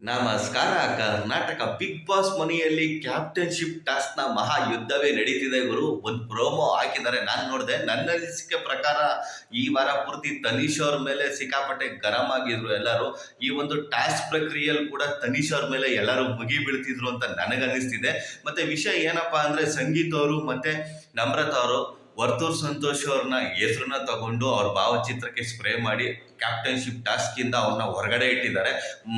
ನಮಸ್ಕಾರ. Karnataka big boss ಮನೆಯಲ್ಲಿ captainship ಟಾಸ್ಕ್ನ ಮಹಾ ಯುದ್ಧವೇ ನಡೀತಿದೆ ಗುರು. ಒಂದು ಪ್ರೋಮೋ ಹಾಕಿದ್ದಾರೆ. ನಾನು ನೋಡಿದೆ, ನನ್ನ ಅನಿಸಿಕೆ ಪ್ರಕಾರ ಈ ವಾರ ಪೂರ್ತಿ ತನೀಶ್ ಅವ್ರ ಮೇಲೆ ಸಿಕ್ಕಾಪಟ್ಟೆ ಗರಂ ಆಗಿದ್ರು ಎಲ್ಲರೂ. ಈ ಒಂದು ಟಾಸ್ಕ್ ಪ್ರಕ್ರಿಯೆಯಲ್ಲಿ ಕೂಡ ತನೀಶ್ ಅವ್ರ ಮೇಲೆ ಎಲ್ಲರೂ ಮುಗಿ ಬೀಳ್ತಿದ್ರು ಅಂತ ನನಗನ್ನಿಸ್ತಿದೆ. ಮತ್ತೆ ವಿಷಯ ಏನಪ್ಪಾ ಅಂದ್ರೆ ಸಂಗೀತ ಅವರು ಮತ್ತೆ ನಮ್ರತಾ ಅವರು. ವರ್ತೂರ್ ಸಂತೋಷ್ ಅವ್ರನ್ನ ಹೆಸರನ್ನ ತಗೊಂಡು ಅವ್ರ ಭಾವಚಿತ್ರಕ್ಕೆ ಸ್ಪ್ರೇ ಮಾಡಿ ಕ್ಯಾಪ್ಟನ್ಶಿಪ್ ಟಾಸ್ಕ್ ಇಂದ ಅವ್ರನ್ನ ಹೊರಗಡೆ ಇಟ್ಟಿದ್ದಾರೆ.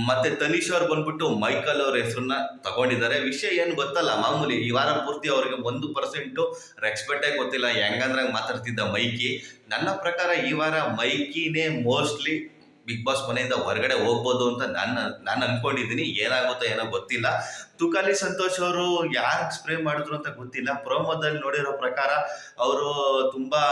ಮತ್ತೆ ತನೀಶ್ ಅವ್ರು ಬಂದ್ಬಿಟ್ಟು ಮೈಕಲ್ ಅವ್ರ ಹೆಸರನ್ನ ತಗೊಂಡಿದ್ದಾರೆ. ವಿಷಯ ಏನು ಗೊತ್ತಲ್ಲ, ಮಾಮೂಲಿ ಈ ವಾರ ಪೂರ್ತಿ ಅವ್ರಿಗೆ ಒಂದು ಪರ್ಸೆಂಟು ರೆಸ್ಪೆಕ್ಟೇ ಗೊತ್ತಿಲ್ಲ. ಹೆಂಗಂದ್ರೆ ಮಾತಾಡ್ತಿದ್ದ ಮೈಕಿ. ನನ್ನ ಪ್ರಕಾರ ಈ ವಾರ ಮೈಕಿನೇ ಮೋಸ್ಟ್ಲಿ ಬಿಗ್ ಬಾಸ್ ಮನೆಯಿಂದ ಹೊರಗಡೆ ಹೋಗ್ಬೋದು ಅಂತ ನಾನು ನಾನು ಅನ್ಕೊಂಡಿದ್ದೀನಿ. ಏನಾಗುತ್ತೋ ಏನೋ ಗೊತ್ತಿಲ್ಲ. ತುಕಾಲಿ ಸಂತೋಷ್ ಅವರು ಯಾರು ಸ್ಪ್ರೇ ಮಾಡಿದ್ರು ಅಂತ ಗೊತ್ತಿಲ್ಲ. ಪ್ರೋಮೋದಲ್ಲಿ ನೋಡಿರೋ ಪ್ರಕಾರ ಅವರು ತುಂಬಾ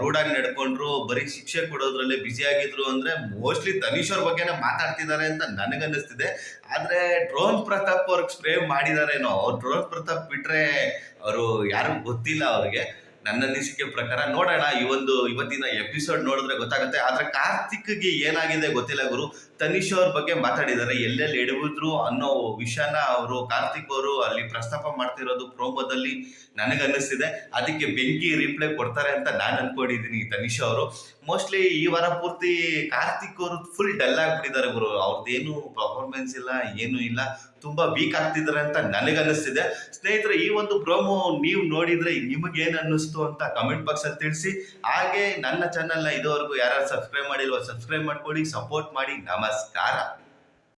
ರೂಢಾಗಿ ನಡ್ಕೊಂಡ್ರು. ಬರೀ ಶಿಕ್ಷೆ ಕೊಡೋದ್ರಲ್ಲಿ ಆಗಿದ್ರು ಅಂದ್ರೆ ಮೋಸ್ಟ್ಲಿ ತನೀಶ್ ಅವ್ರ ಬಗ್ಗೆನೇ ಮಾತಾಡ್ತಿದ್ದಾರೆ ಅಂತ ನನಗನ್ನಿಸ್ತಿದೆ. ಆದ್ರೆ ಡ್ರೋನ್ ಪ್ರತಾಪ್ ಅವ್ರಿಗೆ ಸ್ಪ್ರೇ ಮಾಡಿದಾರೇನೋ? ಅವ್ರು ಡ್ರೋನ್ ಪ್ರತಾಪ್ ಬಿಟ್ರೆ ಅವರು ಯಾರಿಗೂ ಗೊತ್ತಿಲ್ಲ ಅವ್ರಿಗೆ. ನನ್ನ ಅನಿಸಿಕೆ ಪ್ರಕಾರ ನೋಡೋಣ, ಈ ಒಂದು ಇವತ್ತಿನ ಎಪಿಸೋಡ್ ನೋಡಿದ್ರೆ ಗೊತ್ತಾಗುತ್ತೆ. ಆದ್ರೆ ಕಾರ್ತಿಕ್ಗೆ ಏನಾಗಿದೆ ಗೊತ್ತಿಲ್ಲ ಗುರು. ತನಿಷ್ ಅವ್ರ ಬಗ್ಗೆ ಮಾತಾಡಿದ್ದಾರೆ. ಎಲ್ಲೆಲ್ಲಿ ಎಡವಿದ್ರು ಅನ್ನೋ ವಿಷಯನ ಅವರು, ಕಾರ್ತಿಕ್ ಅವರು ಅಲ್ಲಿ ಪ್ರಸ್ತಾಪ ಮಾಡ್ತಿರೋದು ಪ್ರೋಮೋದಲ್ಲಿ ನನಗನ್ನಿಸ್ತಿದೆ. ಅದಕ್ಕೆ ಬೆಂಕಿ ರಿಪ್ಲೈ ಕೊಡ್ತಾರೆ ಅಂತ ನಾನು ಅನ್ಕೊಂಡಿದ್ದೀನಿ ತನಿಷ್ ಅವರು. ಮೋಸ್ಟ್ಲಿ ಈ ವಾರ ಪೂರ್ತಿ ಕಾರ್ತಿಕ್ ಅವರು ಫುಲ್ ಡಲ್ ಆಗ್ಬಿಟ್ಟಿದ್ದಾರೆ ಗುರು. ಅವ್ರದ್ದೇನು ಪರ್ಫಾರ್ಮೆನ್ಸ್ ಇಲ್ಲ, ಏನು ಇಲ್ಲ. ತುಂಬಾ ವೀಕ್ ಆಗ್ತಿದ್ದಾರೆ ಅಂತ ನನಗನ್ನಿಸ್ತಿದೆ. ಸ್ನೇಹಿತರೆ, ಈ ಒಂದು ಪ್ರೋಮೋ ನೀವು ನೋಡಿದ್ರೆ ನಿಮಗೇನು ಅನ್ನಿಸ್ತು ಅಂತ ಕಮೆಂಟ್ ಬಾಕ್ಸ್ ಅಲ್ಲಿ ತಿಳಿಸಿ. ಹಾಗೆ ನನ್ನ ಚಾನೆಲ್ನ ಇದುವರೆಗೂ ಯಾರು ಸಬ್ಸ್ಕ್ರೈಬ್ ಮಾಡಿಲ್ವ ಸಬ್ಸ್ಕ್ರೈಬ್ ಮಾಡ್ಕೊಳ್ಳಿ ಸಪೋರ್ಟ್ ಮಾಡಿ. ನಮಸ್ಕಾರ.